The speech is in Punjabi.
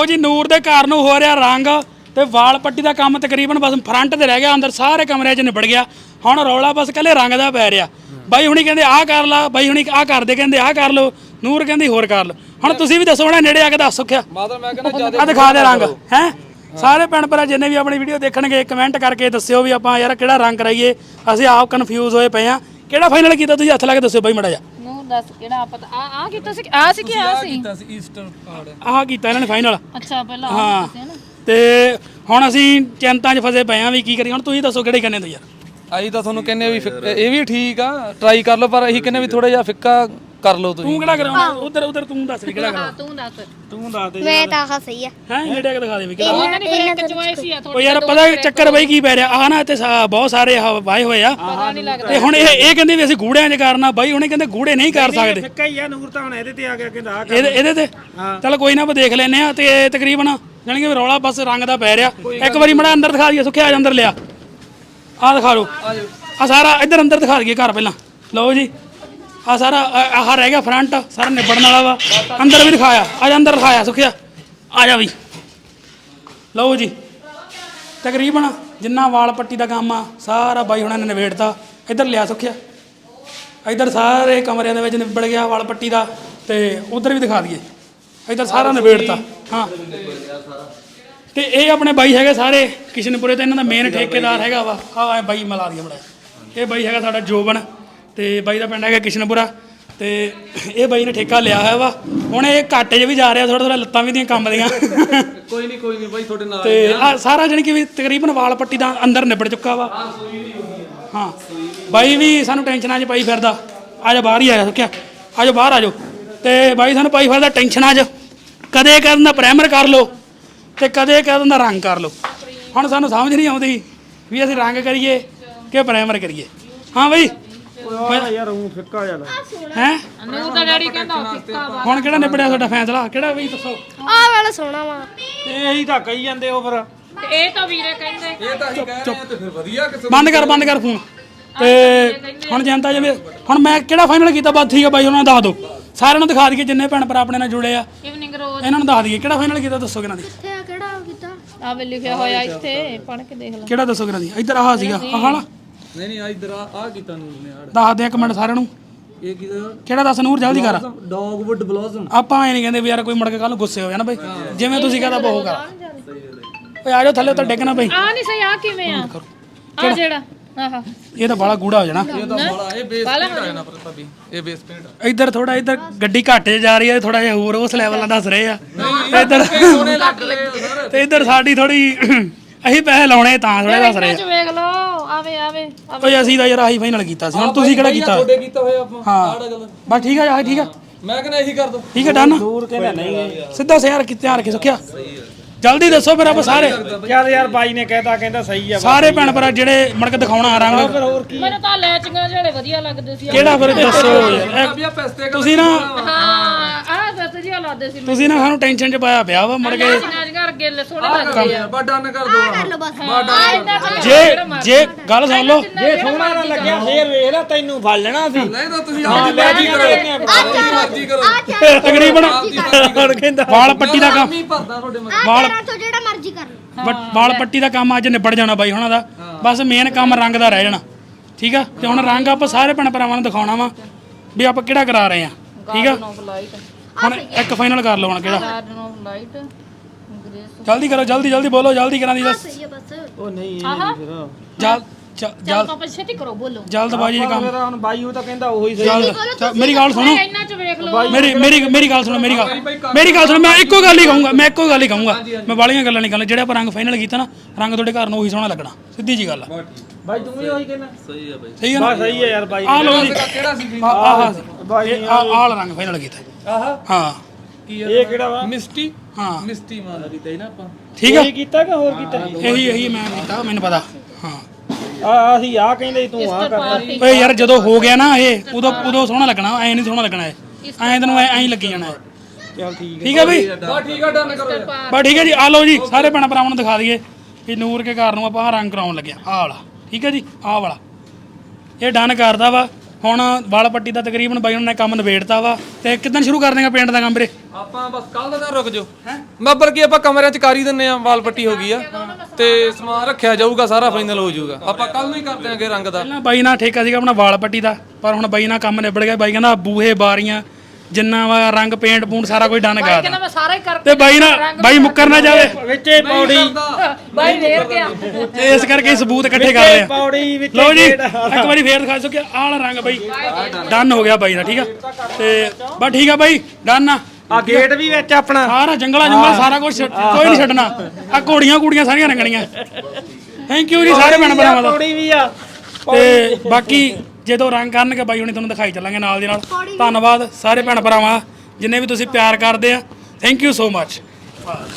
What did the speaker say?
ਲਓ ਜੀ ਨੂਰ ਦੇ ਘਰ ਨੂੰ ਹੋ ਰਿਹਾ ਰੰਗ ਤੇ ਵਾਲ ਪੱਟੀ ਦਾ ਕੰਮ ਤਕਰੀਬਨ ਬਸ ਫਰੰਟ ਤੇ ਰਹਿ ਗਿਆ ਅੰਦਰ ਸਾਰੇ ਕਮਰਿਆਂ 'ਚ ਨਿਬੜ ਗਿਆ। ਹੁਣ ਰੌਲਾ ਬਸ ਕੱਲੇ ਰੰਗ ਦਾ ਪੈ ਰਿਹਾ। ਬਾਈ ਹੁਣੀ ਕਹਿੰਦੇ ਆਹ ਕਰ ਲਾ ਬਾਈ ਹੁਣੀ ਆਹ ਕਰਦੇ ਕਹਿੰਦੇ ਆਹ ਕਰ ਲਓ ਨੂਰ ਕਹਿੰਦੀ ਹੋਰ ਕਰ ਲਓ ਹੁਣ ਤੁਸੀਂ ਵੀ ਦੱਸੋ ਹੁਣ ਨੇੜੇ ਆ ਕੇ ਦੱਸ ਸੁਖਿਆ ਮਾਦਰ ਮੈਂ ਕਹਿੰਦਾ ਆ ਦਿਖਾ ਦੇ ਰੰਗ ਹੈ? ਸਾਰੇ ਭੈਣ ਭਰਾ ਜਿੰਨੇ ਵੀ ਆਪਣੀ ਵੀਡੀਓ ਦੇਖਣਗੇ ਕਮੈਂਟ ਕਰਕੇ ਦੱਸਿਓ ਵੀ ਆਪਾਂ ਯਾਰ ਕਿਹੜਾ ਰੰਗ ਕਰਾਈਏ। ਅਸੀਂ ਆਪ ਕਨਫਿਊਜ਼ ਹੋਏ ਪਏ ਆ ਕਿਹੜਾ ਫਾਈਨਲ ਕੀਤਾ ਤੁਸੀਂ? ਹੱਥ ਲਾ ਕੇ ਦੱਸਿਓ ਬਾਈ ਮੜਾ ਜਾ ਦੱਸ ਕਿਹੜਾ ਪਤਾ ਆ ਆ ਕੀਤਾ ਸੀ ਆ ਸੀ ਕਿ ਆ ਸੀ? ਕੀਤਾ ਸੀ ਈਸਟਰ ਕਾਰਡ ਆਹ ਕੀਤਾ ਇਹਨਾਂ ਨੇ ਫਾਈਨਲ ਅੱਛਾ ਪਹਿਲਾਂ ਹਾਂ। ਆ ਸੀ ਨਾ ਤੇ ਹੁਣ ਅਸੀਂ ਚਿੰਤਾ 'ਚ ਫਸੇ ਪਏ ਆ ਵੀ ਕੀ ਕਰੀਏ। ਹੁਣ ਤੁਸੀਂ ਦੱਸੋ ਕਿਹੜੇ ਤੁਸੀਂ ਯਾਰ? ਅਸੀਂ ਤਾਂ ਤੁਹਾਨੂੰ ਕਹਿੰਨੇ ਵੀ ਇਹ ਵੀ ਠੀਕ ਆ ਟਰਾਈ ਕਰ ਲਓ ਪਰ ਅਸੀਂ ਕਹਿੰਨੇ ਵੀ ਥੋੜਾ ਜਿਹਾ ਫਿੱਕਾ ਕਰ ਲਓ ਤੁਸੀਂ। ਤੂੰ ਕਿਹੜਾ ਕਰਾਉਣਾ? ਉਧਰ ਉਧਰ ਤੂੰ ਦੱਸ ਵੀ ਕਿਹੜਾ ਕਰਾਉਣਾ? ਤੂੰ ਦੱਸ। ਤੂੰ ਦੱਸ ਦੇ ਮੈਂ ਤਾਂ ਆਹ ਸਹੀ ਆ। ਹੈ ਨੇੜੇ ਆ ਦਿਖਾ ਦੇ ਵੀ ਕਿਹੜਾ। ਇਹਨਾਂ ਦੀ ਫਿਰ ਇੱਕ ਚੁਆਇਸ ਹੀ ਆ ਉਹ ਥੋੜੀ ਯਾਰ ਪਤਾ ਚੱਕਰ ਬਈ ਕੀ ਪੈ ਰਿਹਾ? ਆਹ ਨਾ ਇੱਥੇ ਸਾ- ਬਹੁਤ ਸਾਰੇ ਆਹ ਵਾਏ ਹੋਏ ਆ। ਪਤਾ ਨਹੀਂ ਲੱਗਦਾ। ਤੇ ਹੁਣ ਇਹ ਇਹ ਕਹਿੰਦੇ ਵੀ ਅਸੀਂ ਗੂੜਿਆਂ 'ਚ ਕਰਨਾ। ਬਾਈ ਉਹਨੇ ਕਹਿੰਦੇ ਗੂੜੇ ਨਹੀਂ ਕਰ ਸਕਦੇ। ਫਿੱਕਾ ਹੀ ਆ ਨੂਰ ਤਾਂ ਹੁਣ ਇਹਦੇ ਤੇ ਆ ਗਿਆ ਕਹਿੰਦਾ ਆ ਇਹਦੇ ਇਹਦੇ ਤੇ? ਚਲ ਕੋਈ ਨਾ ਆਪਾਂ ਦੇਖ ਲੈਨੇ ਆ ਤੇ ਤਕਰੀਬਨ ਜਾਣੀ ਕਿ ਰੌਲਾ ਬਸ ਰੰਗ ਦਾ ਪੈ ਰਿਹਾ। ਇੱਕ ਵਾਰੀ ਮੜਾ ਅੰਦਰ ਦਿਖਾ ਦਈਏ ਸੁੱਖਿਆ ਆ ਜਾ ਅੰਦਰ ਲਿਆ। ਆਹ ਦਿਖਾ ਲਓ ਆ ਸਾਰਾ ਇੱਧਰ ਅੰਦਰ ਦਿਖਾ ਦਈਏ ਘਰ ਪਹਿਲਾਂ। ਲਓ ਜੀ। ਆ ਸਾਰਾ, ਆਹ ਰਹਿ ਗਿਆ ਫਰੰਟ ਸਾਰਾ ਨਿਬੜਨ ਵਾਲਾ ਵਾ। ਅੰਦਰ ਵੀ ਦਿਖਾਇਆ, ਆ ਜਾ ਅੰਦਰ ਦਿਖਾਇਆ, ਸੁੱਖਿਆ। ਆ ਜਾ ਵੀ ਲਓ ਜੀ, ਤਕਰੀਬਨ ਜਿੰਨਾ ਵਾਲ ਪੱਟੀ ਦਾ ਕੰਮ ਆ, ਸਾਰਾ ਬਾਈ ਹੁਣਾਂ ਨੇ ਨਿਬੇੜਤਾ। ਇੱਧਰ ਲਿਆ ਸੁੱਖਿਆ। ਇੱਧਰ ਸਾਰੇ ਕਮਰਿਆਂ ਦੇ ਵਿੱਚ ਨਿਬੜ ਗਿਆ ਵਾਲ ਪੱਟੀ ਦਾ, ਤੇ ਉਧਰ ਵੀ ਦਿਖਾ ਦਈਏ। ਇੱਧਰ ਸਾਰਾ ਨਿਬੇੜਤਾ। ਹਾਂ। ਤੇ ਇਹ ਆਪਣੇ ਬਾਈ ਹੈਗੇ ਸਾਰੇ, ਕਿਸ਼ਨਪੁਰੇ ਤੇ ਇਹਨਾਂ ਦਾ ਮੇਨ ਠੇਕੇਦਾਰ ਹੈਗਾ ਵਾ। ਆ ਬਾਈ ਮਿਲਾ ਦੀ ਬੜਾ। ਇਹ ਬਾਈ ਹੈਗਾ ਸਾਡਾ ਜੋਬਨ। ਤੇ ਬਾਈ ਦਾ ਪਿੰਡ ਹੈਗਾ ਕਿਸ਼ਨਪੁਰਾ ਤੇ ਇਹ ਬਾਈ ਨੇ ਠੇਕਾ ਲਿਆ ਹੋਇਆ ਵਾ। ਹੁਣ ਇਹ ਘਾਟੇ 'ਚ ਵੀ ਜਾ ਰਿਹਾ ਥੋੜਾ ਥੋੜਾ ਲੱਤਾਂ ਵੀ ਦੀਆਂ ਕੰਮ ਦੀਆਂ। ਕੋਈ ਨਹੀਂ ਕੋਈ ਨਹੀਂ ਬਾਈ ਤੁਹਾਡੇ ਨਾਲ ਤੇ ਆ। ਸਾਰਾ ਜਾਣੀ ਕਿ ਵੀ ਤਕਰੀਬਨ ਵਾਲ ਪੱਟੀ ਦਾ ਅੰਦਰ ਨਿਬੜ ਚੁੱਕਾ ਵਾ। ਹਾਂ ਬਾਈ ਵੀ ਸਾਨੂੰ ਟੈਨਸ਼ਨਾਂ 'ਚ ਪਾਈ ਫਿਰਦਾ। ਆ ਜਾ ਬਾਹਰ ਹੀ ਆਇਆ ਸੁੱਕਿਆ। ਆ ਜਾ ਬਾਹਰ ਆ ਜਾਓ। ਤੇ ਬਾਈ ਸਾਨੂੰ ਪਾਈ ਫਿਰਦਾ ਟੈਨਸ਼ਨਾਂ 'ਚ। ਕਦੇ ਕਹਿ ਦਿੰਦਾ ਪ੍ਰਾਈਮਰ ਕਰ ਲਓ ਤੇ ਕਦੇ ਕਹਿ ਦਿੰਦਾ ਰੰਗ ਕਰ ਲਓ। ਹੁਣ ਸਾਨੂੰ ਸਮਝ ਨਹੀਂ ਆਉਂਦੀ ਵੀ ਅਸੀਂ ਰੰਗ ਕਰੀਏ ਕਿ ਪ੍ਰਾਈਮਰ ਕਰੀਏ। ਹਾਂ ਬਾਈ। ਯਾਰ ਉਹ ਫਿੱਕਾ ਜਿਹਾ ਹੈ? ਨੂੰ ਤਾਂ ਡੈਡੀ ਕਹਿੰਦਾ ਫਿੱਕਾ ਵਾ। ਹੁਣ ਕਿਹੜਾ ਨਿਬੜਿਆ ਤੁਹਾਡਾ ਫੈਸਲਾ? ਕਿਹੜਾ ਬਈ ਦੱਸੋ? ਆਹ ਵਾਲਾ ਸੋਹਣਾ ਵਾ। ਤੇ ਇਹੀ ਤਾਂ ਕਹੀ ਜਾਂਦੇ ਉਹ ਫਿਰ। ਤੇ ਇਹ ਤਾਂ ਵੀਰੇ ਕਹਿੰਦੇ ਇਹ ਤਾਂ ਅਸੀਂ ਕਹਿ ਰਹੇ ਆ ਤੇ ਫਿਰ ਵਧੀਆ ਕਿਸੇ ਬੰਦ ਕਰ ਬੰਦ ਕਰ ਫੋਨ। ਤੇ ਹੁਣ ਜਨਤਾ ਜਿਵੇਂ ਹੁਣ ਮੈਂ ਕਿਹੜਾ ਫਾਈਨਲ ਕੀਤਾ? ਬਸ ਠੀਕ ਹੈ ਬਾਈ ਉਹਨਾਂ ਨੂੰ ਦੱਸ ਦਿਓ। ਸਾਰਿਆਂ ਨੂੰ ਦਿਖਾ ਦਈਏ ਜਿੰਨੇ ਭੈਣ ਭਰਾ ਆਪਣੇ ਨਾਲ ਜੁੜੇ ਆ। ਇਵਨਿੰਗ ਰੋਜ਼ ਇਹਨਾਂ ਨੂੰ ਦੱਸ ਦਈਏ। ਕਿਹੜਾ ਫਾਈਨਲ ਕੀਤਾ? ਦੱਸੋ ਕਿਹਨਾਂ ਦੀ। ਇੱਥੇ ਆ? ਕਿਹੜਾ ਕੀਤਾ? ਆ ਵੇ ਲਿਖਿਆ ਹੋਇਆ ਇੱਥੇ। ਪੜ੍ਹ ਕੇ ਦੇਖ ਲੈ। ਕਿਹੜਾ ਦੱਸੋ ਕਿਹਨਾਂ ਦੀ? ਇੱਧਰ ਆਹ ਸੀਗਾ। ਆਹ ਵਾਲਾ। ਨਹੀਂ ਨਹੀਂ ਆ ਇਧਰ ਆ ਆ ਕੀਤਾ ਨੂਰ ਨੇ ਆੜ ਦੱਸ ਦੇ ਇੱਕ ਮਿੰਟ ਸਾਰਿਆਂ ਨੂੰ। ਇਹ ਕਿਹਦਾ? ਕਿਹੜਾ ਦੱਸ ਨੂਰ ਜਲਦੀ ਕਰ। Dogwood blossom. ਆਪਾਂ ਐ ਨਹੀਂ ਕਹਿੰਦੇ ਵੀ ਯਾਰ ਕੋਈ ਮੁੜ ਕੇ ਕੱਲ ਨੂੰ ਗੁੱਸੇ ਹੋ ਜਾਣਾ ਬਈ? ਜਿਵੇਂ ਤੁਸੀਂ ਕਹਦਾ ਬਹੁ ਕਰ। ਓਏ ਆ ਜਾਓ ਥੱਲੇ ਉੱਤੇ ਡਿੱਗਣਾ ਬਈ। ਆ ਨਹੀਂ ਸਹੀ ਆ ਕਿਵੇਂ ਆ? ਆ ਜਿਹੜਾ ਆਹਾ। ਇਹ ਤਾਂ ਬੜਾ ਗੂੜਾ ਹੋ ਜਾਣਾ। ਇਹ ਤਾਂ ਬੜਾ ਇਹ ਬੇਸ ਪੇਂਟ ਆ ਜਾਣਾ ਪਰ ਭਾਬੀ ਇਹ ਬੇਸ ਪੇਂਟ ਆ। ਇੱਧਰ ਥੋੜਾ ਇੱਧਰ ਗੱਡੀ ਘਾਟੇ ਜਾ ਰਹੀ ਹੈ ਥੋੜਾ ਜਿਹਾ ਹੋਰ ਉਸ ਲੈਵਲ ਦਾ ਦੱਸ ਰਹੇ ਆ। ਇੱਧਰ ਲੱਗ ਰਹੇ ਆ ਤੇ ਇੱਧਰ ਸਾਡੀ ਥੋੜੀ ਅਸੀਂ ਪੈਸੇ ਲਾਉਣੇ ਤਾਂ ਥੋੜੇ ਦੱਸ ਰਹੇ ਵੇਖ ਲਓ। ਆਵੇ ਆਵੇ ਆ ਓਏ ਅਸੀਂ ਤਾਂ ਯਾਰ ਆਹੀ ਫਾਈਨਲ ਕੀਤਾ ਸੀ ਹੁਣ ਤੁਸੀਂ ਕਿਹੜਾ ਕੀਤਾ? ਤੁਹਾਡੇ ਕੀਤਾ ਹੋਇਆ ਆਪਾਂ ਹਾਂ। ਆੜਾ ਗੱਲ। ਬਸ ਠੀਕ ਆ ਆਹ ਠੀਕ ਆ। ਮੈਂ ਕਹਿੰਦਾ ਇਹੀ ਕਰ ਦੋ। ਠੀਕ ਹੈ ਡਨ ਨੂਰ ਕਹਿੰਦਾ ਨਹੀਂ ਸਿੱਧਾ ਸਿਆਰ ਕਿਤੇ ਆ ਰੱਖੇ ਸੁਖਿਆ। ਜਲਦੀ ਦੱਸੋ ਫਿਰ ਆਪਾਂ ਸਾਰੇ। ਚੱਲ ਯਾਰ ਬਾਈ ਨੇ ਕਹਿਤਾ ਕਹਿੰਦਾ ਸਹੀ ਆ ਸਾਰੇ ਭੈਣ ਭਰਾ ਜਿਹੜੇ ਮੜ ਕੇ ਦਿਖਾਉਣਾ ਰੰਗ ਕੀ? ਮੈਨੂੰ ਤਾਂ ਲੈਚੀਆਂ ਜਿਹੜੇ ਵਧੀਆ ਲੱਗਦੇ ਸੀ। ਕਿਹੜਾ ਫਿਰ ਦੱਸੋ? ਯਾਰ। ਆ ਤੁਸੀਂ ਨਾ ਹਾਂ ਆਹ ਦੱਸ ਜਿਹਾ ਲੱਗਦੇ ਸੀ ਤੁਸੀਂ ਨਾ ਸਾਨੂੰ ਟੈਨਸ਼ਨ 'ਚ ਪਾਇਆ ਪਿਆ ਵਾ ਮੜ ਕੇ ਲੈਚੀਆਂ ਅੱਗੇ ਲੈ ਸੋਹਣੇ ਲੱਗਦੇ ਆ। ਬਾ ਡਨ ਕਰ ਦੋ ਕਰ ਲਓ ਬਸ। ਆ ਇੰਨਾ ਤਾਂ ਜੇ ਜੇ ਗੱਲ ਸੁਣ ਲਓ ਜੇ ਸੋਹਣਾ ਨਾ ਲੱਗਿਆ ਫੇਰ ਵੇਖ ਲੈ ਤੈਨੂੰ ਫੜ ਲੈਣਾ ਸੀ ਨਹੀਂ ਤਾਂ ਤੁਸੀਂ ਆਪਣੀ ਮਰਜ਼ੀ ਕਰੋ ਆਪਣੀ ਮਰਜ਼ੀ ਕਰੋ। ਤਕਰੀਬਨ ਹੁਣ ਕਹਿੰਦਾ ਵਾਲ ਪੱਟੀ ਦਾ ਕੰਮ। ਮੀਂਹ ਭਰਦਾ ਤੁਹਾਡੇ ਮਨ ਆਹ ਤੇਰਾ ਤੋਂ ਜਿਹੜਾ ਮਰਜ਼ੀ ਕਰ ਲਓ। ਬਟ ਵਾਲ ਪੱਟੀ ਦਾ ਕੰਮ ਅੱਜ ਨਿਬੜ ਜਾਣਾ ਬਾਈ ਹੁਣਾਂ ਦਾ ਬਸ ਮੇਨ ਕੰਮ ਰੰਗ ਦਾ ਰਹਿ ਜਾਣਾ। ਠੀਕ ਆ? ਤੇ ਹੁਣ ਰੰਗ ਆਪਾਂ ਸਾਰੇ ਭੈਣ ਭਰਾਵਾਂ ਨੂੰ ਦਿਖਾਉਣਾ ਵਾ ਵੀ ਆਪਾਂ ਕਿਹੜਾ ਕਰਾ ਰਹੇ ਆ। ਠੀਕ ਆ? ਹੁਣ ਇੱਕ ਫਾਈਨਲ ਕਰ ਲਓ ਹੁਣ ਕਿਹੜਾ। ਗਾਰਡਨ ਆਫ ਲਾਈਟ ਗ੍ਰੇਸ ਜਲਦੀ ਕਰੋ ਜਲਦੀ ਜਲਦੀ ਬੋਲੋ ਜਲਦੀ ਕਰਾਂ ਦੀ ਸਹੀ ਬਸ। ਉਹ ਨਹੀਂ ਇਹ ਆਹਾ। ਨਹੀਂ ਫਿਰ। ਜਲ ਚ- ਚੱਲ ਜਲ ਪਾਪਾ ਛੇਤੀ ਕਰੋ ਬੋਲੋ। ਜਲਦਬਾਜੀ ਦੇ ਕੰਮ। ਫਿਰ ਹੁਣ ਬਾਈ ਉਹ ਤਾਂ ਕਹਿੰਦਾ ਉਹੀ ਸਹੀ। ਜਲਦ ਚੱਲ, ਮੇਰੀ ਗੱਲ ਸੁਣੋ। ਇੰਨਾ ਚ ਵੇਖ ਲਓ। ਮੇਰੀ ਮੇਰੀ ਮੇਰੀ ਗੱਲ ਸੁਣੋ ਮੇਰੀ ਗੱਲ। ਮੇਰੀ ਗੱਲ ਸੁਣੋ ਮੈਂ ਇੱਕੋ ਗੱਲ ਹੀ ਕਹੂੰਗਾ ਮੈਂ ਇੱਕੋ ਗੱਲ ਹੀ ਕਹੂੰਗਾ। ਮੈਂ ਬਾਲੀਆਂ ਗੱਲਾਂ ਨਹੀਂ ਕਰਨਾ ਜਿਹੜੇ ਆਪਾਂ ਰੰਗ ਫਾਈਨਲ ਕੀਤਾ ਨਾ ਰੰਗ ਤੁਹਾਡੇ ਘਰ ਨੂੰ ਉਹੀ ਸੋਹਣਾ ਲੱਗਣਾ ਸਿੱਧੀ ਜੀ ਗੱਲ ਆ। ਬਾਈ ਤੂੰ ਵੀ ਉਹੀ ਕਹਿੰਦਾ। ਸਹੀ ਆ ਬਾਈ। ਸਹੀ ਹੈ ਨਾ? ਬਸ ਸਹੀ ਹੈ ਯਾਰ ਬਾਈ। ਆ ਲਓ ਜੀ। ਕਿਹੜਾ ਸੀ ਆ ਆ ਇਹ ਆ ਆਲ ਰੰਗ ਫਾਈਨਲ ਕੀਤਾ ਆਹਾ। ਹਾਂ। ਕੀ ਇਹ ਕਿਹੜਾ ਵਾ? ਮਿਸਟੀ। ਹਾਂ। ਮਿਸਟੀ ਮਾਰ ਦਿੱਤਾ ਨਾ ਆਪਾਂ। ਠੀਕ ਆ। ਇਹ ਕੀਤਾ ਕਿ ਹੋਰ ਕੀਤਾ? ਇਹੀ ਇਹੀ ਮੈਂ ਕੀਤਾ ਮੈਨੂੰ ਪਤਾ। ਹਾਂ। ਆ ਅਸੀਂ ਆ ਕਹਿੰਦੇ ਸੀ, ਤੂੰ ਆ ਕਰ ਪਾਰਟੀ ਓਏ ਯਾਰ ਜਦੋਂ ਹੋ ਗਿਆ ਨਾ ਇਹ ਉਦੋਂ ਉਦੋਂ ਸੋਹਣਾ ਲੱਗਣਾ ਐ ਨਹੀਂ ਸੋਹਣਾ ਲੱਗਣਾ ਇਹ। ਐ ਤੈਨੂੰ ਐ ਐਂ ਲੱਗੀ ਜਾਣਾ। ਇਹ। ਚੱਲ ਠੀਕ ਠੀਕ ਹੈ ਬਈ ਬਾ ਠੀਕ ਆ ਡਨ ਕਰੋ ਬਸ ਠੀਕ ਹੈ ਜੀ ਆ ਲਓ ਜੀ ਸਾਰੇ ਭੈਣਾਂ ਭਰਾਵਾਂ ਨੂੰ ਦਿਖਾ ਦਈਏ ਕਿ ਨੂਰ ਕੇ ਘਰ ਨੂੰ ਆਪਾਂ ਰੰਗ ਕਰਾਉਣ ਲੱਗਿਆ ਆਹ ਵਾਲਾ। ਠੀਕ ਹੈ ਜੀ ਆਹ ਵਾਲਾ। ਇਹ ਡਨ ਕਰਦਾ ਵਾ। ਹੁਣ ਵਾਲ ਪੱਟੀ ਦਾ ਤਕਰੀਬਨ ਬਾਈ ਉਹਨਾਂ ਨੇ ਕੰਮ ਨਿਬੇੜਤਾ ਵਾ ਤੇ ਕਿਦਾਂ ਸ਼ੁਰੂ ਕਰ ਦੇਗਾ ਪੇਂਟ ਦਾ ਕੰਮ ਵੀਰੇ। ਆਪਾਂ ਬਸ ਕੱਲ ਦਾ ਰੁਕ ਜਾਓ। ਬੱਬਰ ਕੀ ਆਪਾਂ ਕਮਰਿਆਂ 'ਚ ਕਰ ਹੀ ਦਿੰਨੇ ਆ ਵਾਲ ਪੱਟੀ ਹੋ ਗਈ ਆ। ਤੇ ਸਮਾਨ ਰੱਖਿਆ ਜਾਊਗਾ ਸਾਰਾ ਫਾਈਨਲ ਹੋ ਜਾਊਗਾ। ਆਪਾਂ ਕੱਲ ਨੂੰ ਹੀ ਕਰ ਦਿਆਂਗੇ ਰੰਗ ਦਾ। ਪਹਿਲਾਂ ਬਾਈ ਨਾਲ ਠੇਕਾ ਸੀਗਾ ਆਪਣਾ ਵਾਲ ਪੱਟੀ ਦਾ ਪਰ ਹੁਣ ਬਾਈ ਨਾਲ ਕੰਮ ਨਿਬੜ ਗਿਆ। ਬਾਈ ਕਹਿੰਦਾ ਬੂਹੇ ਬਾਰੀਆਂ ਜਿੰਨਾ ਵਾ ਰੰਗ ਪੇਂਟ ਪੂੰਟ ਸਾਰਾ ਕੁਝ ਡਨ ਕਰ ਕਹਿੰਦਾ ਮੈਂ ਸਾਰਾ ਹੀ ਕਰ ਤੇ ਬਾਈ ਨਾ ਬਾਈ ਮੁੱਕਰ ਨਾ ਜਾਵੇ। ਵਿੱਚੇ ਪੌੜੀ। ਬਾਈ ਵੇਰ ਗਿਆ। ਤੇ ਇਸ ਕਰਕੇ ਸਬੂਤ ਇਕੱਠੇ ਕਰ ਰਹੇ ਆ। ਪੌੜੀ ਵਿੱਚ ਲਓ ਜੀ ਇੱਕ ਵਾਰੀ ਫੇਰ ਦਿਖਾ ਸੋ ਕਿ ਆਹ ਵਾਲਾ ਰੰਗ ਬਾਈ ਡਨ ਹੋ ਗਿਆ ਬਾਈ ਦਾ ਠੀਕ ਆ? ਤੇ ਬਸ ਠੀਕ ਆ ਬਾਈ ਡਨ ਆ। ਆ ਗੇਟ ਵੀ ਵਿੱਚ ਆਪਣਾ। ਸਾਰਾ ਜੰਗਲਾ ਜੰਗਲਾ ਸਾਰਾ ਕੁਝ ਕੋਈ ਨਹੀਂ ਛੱਡਣਾ। ਆ ਘੋੜੀਆਂ ਕੁੜੀਆਂ ਸਾਰੀਆਂ ਰੰਗਣੀਆਂ। ਥੈਂਕ ਯੂ ਜੀ ਸਾਰੇ ਭੈਣ ਭਰਾਵਾਂ ਦਾ। ਪੌੜੀ ਵੀ ਆ। ਤੇ ਬਾਕੀ ਜਦੋਂ ਰੰਗ ਕਰਨਗੇ ਬਾਈ ਹੁਣੀ ਤੁਹਾਨੂੰ ਦਿਖਾਈ ਚੱਲਾਂਗੇ ਨਾਲ ਦੀ ਨਾਲ। ਧੰਨਵਾਦ ਸਾਰੇ ਭੈਣ ਭਰਾਵਾਂ ਜਿੰਨੇ ਵੀ ਤੁਸੀਂ ਪਿਆਰ ਕਰਦੇ ਆ। Thank you so much